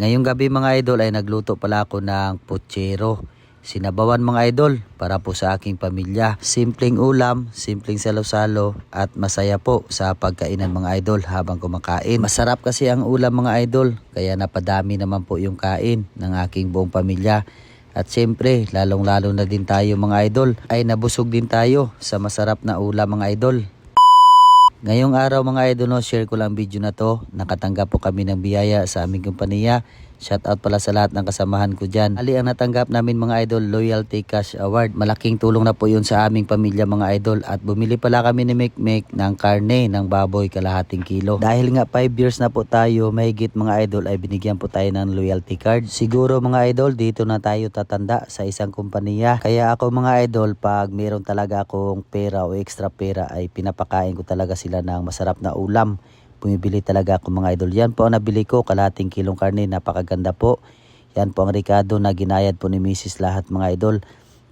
Ngayong gabi mga idol ay nagluto pala ako ng puchero. Sinabawan mga idol para po sa aking pamilya. Simpleng ulam, simpleng salo-salo at masaya po sa pagkainan mga idol habang kumakain. Masarap kasi ang ulam mga idol kaya napadami naman po yung kain ng aking buong pamilya. At siyempre, lalong-lalo na din tayo mga idol ay nabusog din tayo sa masarap na ulam mga idol. Ngayong araw mga idol, no, share ko lang video na to. Nakatanggap po kami ng biyaya sa aming kumpanya. Shout out pala sa lahat ng kasamahan ko dyan. Ali ang natanggap namin mga idol, Loyalty Cash Award. Malaking tulong na po yun sa aming pamilya mga idol. At bumili pala kami ni Mikmik ng karne ng baboy kalahating kilo. Dahil nga 5 years na po tayo, mahigit mga idol ay binigyan po tayo ng loyalty card. Siguro mga idol, dito na tayo tatanda sa isang kumpanya. Kaya ako mga idol, pag meron talaga akong pera o extra pera ay pinapakain ko talaga sila ng masarap na ulam. Bumibili talaga ako mga idol. Yan po ang nabili ko, kalating kilong karne, napakaganda po. Yan po ang Ricardo na ginayad po ni Mrs. lahat mga idol.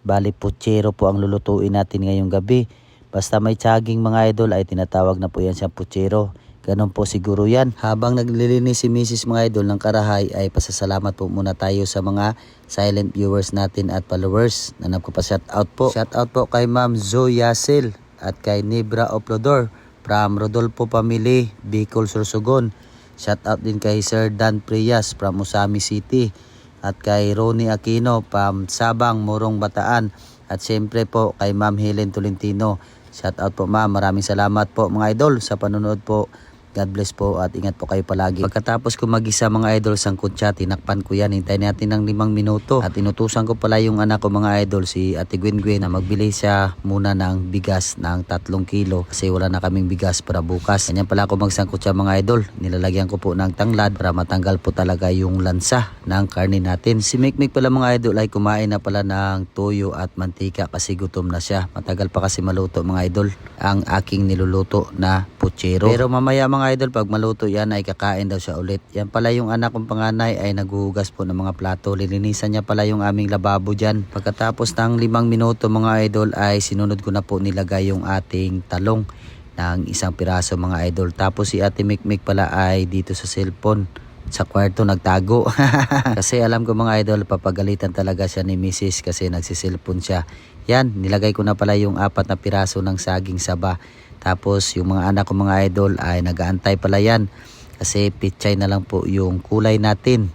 Bali puchero po ang lulutuin natin ngayong gabi. Basta may tsaging mga idol ay tinatawag na po yan siyang puchero. Ganon po siguro yan. Habang naglilinis si Mrs. mga idol ng karahay ay pasasalamat po muna tayo sa mga silent viewers natin at followers. Nanap ko pa shout out po. Shout out po kay Ma'am Zoe Yasil at kay Nibra Oplodor from Rodolfo Family, Bicol, Sorsogon. Shout out din kay Sir Dan Prias from Usami City at kay Ronnie Aquino from Sabang, Morong, Bataan. At siyempre po kay Ma'am Helen Tolentino. Shout out po ma'am. Maraming salamat po mga idol sa panonood po. God bless po at ingat po kayo palagi. Pagkatapos ko mag-isa mga idol sang kutsa, tinakpan ko yan. Hintayin natin ng limang minuto. At inutusan ko pala yung anak ko mga idol, si Ate Gwen Gwen, na magbili siya muna ng bigas ng tatlong kilo. Kasi wala na kaming bigas para bukas. Ganyan pala ako magsangkot siya mga idol. Nilalagyan ko po ng tanglad para matanggal po talaga yung lansa ng karne natin. Si Mikmik pala mga idol ay kumain na pala ng toyo at mantika kasi gutom na siya. Matagal pa kasi maluto mga idol ang aking niluluto na puchero. Pero mamaya mga idol pag maluto yan ay kakain daw siya ulit. Yan pala yung anak kong panganay ay naghuhugas po ng mga plato. Lilinisan niya pala yung aming lababo dyan. Pagkatapos ng limang minuto mga idol ay sinunod ko na po nilagay yung ating talong ng isang piraso mga idol. Tapos si Ate Mikmik pala ay dito sa cellphone sa kwarto nagtago. kasi alam ko mga idol, papagalitan talaga siya ni Mrs. kasi nagsiselfon siya. Yan, nilagay ko na pala yung apat na piraso ng saging saba. Tapos yung mga anak ko mga idol ay nagaantay pala yan. Kasi pichay na lang po yung kulay natin.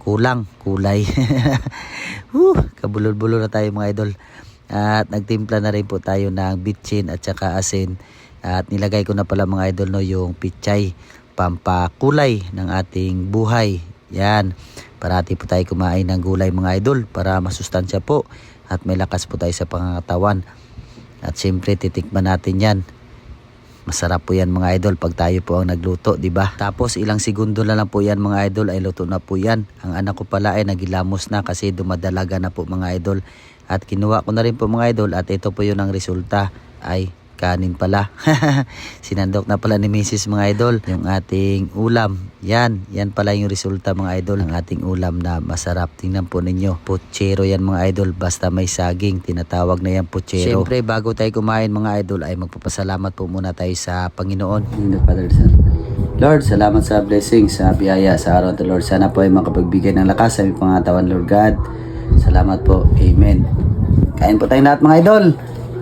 Kulang, kulay. Whew, kabulol-bulol na tayo mga idol. At nagtimpla na rin po tayo ng bitchin at saka asin. At nilagay ko na pala mga idol no yung pichay pampakulay ng ating buhay. Yan. Parati po tayo kumain ng gulay mga idol para masustansya po at may lakas po tayo sa pangangatawan. At siyempre titikman natin yan. Masarap po yan mga idol pag tayo po ang nagluto, di ba? Tapos ilang segundo na lang po yan mga idol ay luto na po yan. Ang anak ko pala ay nagilamos na kasi dumadalaga na po mga idol. At kinuha ko na rin po mga idol at ito po yun ang resulta ay kanin pala. Sinandok na pala ni Mrs. mga idol yung ating ulam. Yan, yan pala yung resulta mga idol ng ating ulam na masarap. Tingnan po ninyo. Puchero yan mga idol basta may saging. Tinatawag na yan puchero. Siyempre bago tayo kumain mga idol ay magpapasalamat po muna tayo sa Panginoon. In the Lord, salamat sa blessing, sa biyaya, sa araw to Lord. Sana po ay makapagbigay ng lakas sa aming pangatawan, Lord God. Salamat po. Amen. Kain po tayong lahat mga idol.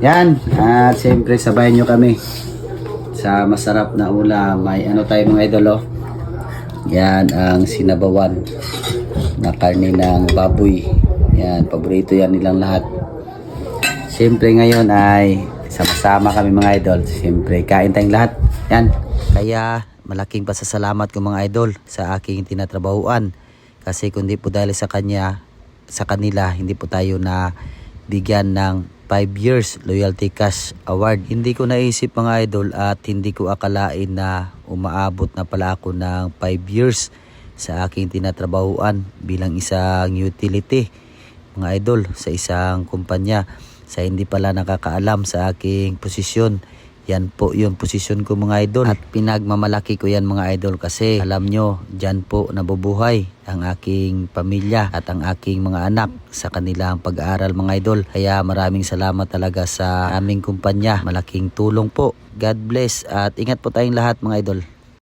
Yan. At siyempre sabayan nyo kami sa masarap na ulam. May ano tayo mga idol oh. Yan ang sinabawan na karne ng baboy. Yan. Paborito yan nilang lahat. Siyempre ngayon ay sama-sama kami mga idol. Siyempre kain tayong lahat. Yan. Kaya malaking pasasalamat ko mga idol sa aking tinatrabahuan. Kasi kundi po dahil sa kanya, sa kanila, hindi po tayo na bigyan ng 5 years loyalty cash award. Hindi ko naisip mga idol at hindi ko akalain na umaabot na pala ako ng 5 years sa aking tinatrabahuan bilang isang utility mga idol sa isang kumpanya sa hindi pala nakakaalam sa aking posisyon yan po yung posisyon ko mga idol. At pinagmamalaki ko yan mga idol kasi alam nyo dyan po nabubuhay ang aking pamilya at ang aking mga anak sa kanilang pag-aaral mga idol. Kaya maraming salamat talaga sa aming kumpanya. Malaking tulong po. God bless at ingat po tayong lahat mga idol